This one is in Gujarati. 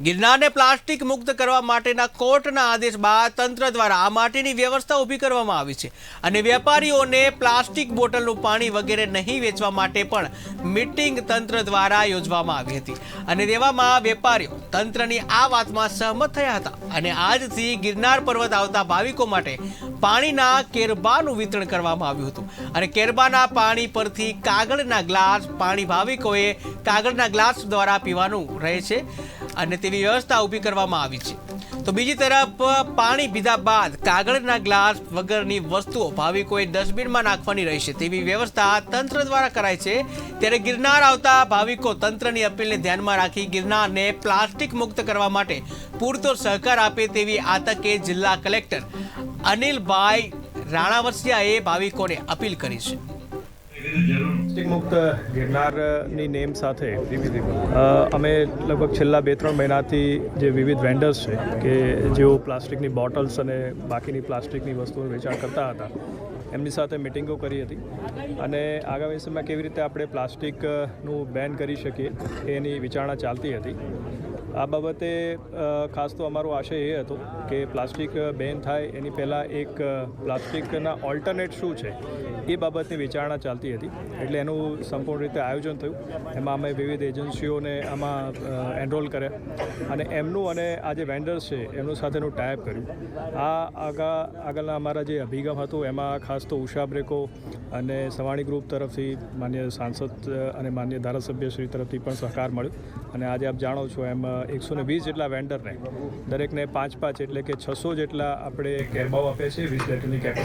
ગિરનારને પ્લાસ્ટિક મુક્ત કરવા માટેના કોર્ટના આદેશ બાદ તંત્ર દ્વારા આ માટેની વ્યવસ્થા ઊભી કરવામાં આવી છે. અને વેપારીઓને પ્લાસ્ટિક બોટલનું પાણી વગેરે નહીં વેચવા માટે પણ મીટિંગ તંત્ર દ્વારા યોજવામાં આવી હતી. અને તેવામાં વેપારીઓ તંત્રની આ વાતમાં સહમત થયા હતા. અને આજથી ગિરનાર પર્વત આવતા ભાવિકો માટે પાણીના કેરબાનું વિતરણ કરવામાં આવ્યું હતું. અને કેરબાના પાણી પરથી કાગળના ગ્લાસ પાણી ભાવિકોએ કાગળના ગ્લાસ દ્વારા પીવાનું રહે છે. અને તેવી વ્યવસ્થા ઊભી કરવામાં આવી છે. તો બીજી તરફ, પાણી પીધા બાદ કાગળના ગ્લાસ વગરની વસ્તુઓ ભાવિકોએ ડસ્ટબિનમાં નાખવાની રહેશે તેવી વ્યવસ્થા તંત્ર દ્વારા કરાય છે. ત્યારે ગિરનાર આવતા ભાવિકો તંત્રની અપીલને ધ્યાનમાં રાખી ગિરનારને પ્લાસ્ટિક મુક્ત કરવા માટે પૂરતો સહકાર આપે તેવી આતકે જિલ્લા કલેક્ટર અનિલભાઈ રાણાવસિયાએ ભાવિકોને અપીલ કરી છે. મુક્ત ગિરનારની નેમ સાથે અમે લગભગ છેલ્લા બે ત્રણ મહિનાથી જે વિવિધ વેન્ડર્સ છે કે જેઓ પ્લાસ્ટિકની બોટલ્સ અને બાકીની પ્લાસ્ટિકની વસ્તુઓ વેચાણ કરતા હતા, એમની સાથે મિટિંગો કરી હતી. અને આગામી સમયમાં કેવી રીતે આપણે પ્લાસ્ટિકનું બેન કરી શકીએ, એની વિચારણા ચાલતી હતી. આ બાબતે ખાસ તો અમારો આશય એ હતો કે પ્લાસ્ટિક બેન થાય એની પહેલાં એક પ્લાસ્ટિકના ઓલ્ટરનેટ શું છે એ બાબતની વિચારણા ચાલતી હતી. એટલે એનું સંપૂર્ણ રીતે આયોજન થયું. એમાં અમે વિવિધ એજન્સીઓને આમાં એનરોલ કર્યા અને એમનું અને આ જે વેન્ડર્સ છે એમનું સાથેનું ટાઈપ કર્યું. આ આગા, આગળના અમારા જે અભિગમ હતો એમાં ખાસ તો ઉષા બ્રેકો અને સવાણી ગ્રુપ તરફથી માન્ય સાંસદ અને માન્ય ધારાસભ્યશ્રી તરફથી પણ સહકાર મળ્યો. અને આજે આપ જાણો છો એમ એકસો ને વીસ જેટલા વેન્ડરને દરેકને પાંચ પાંચ એટલે કે છસો જેટલા આપણે કેરબાઓ આપે છે વીસ લીટરની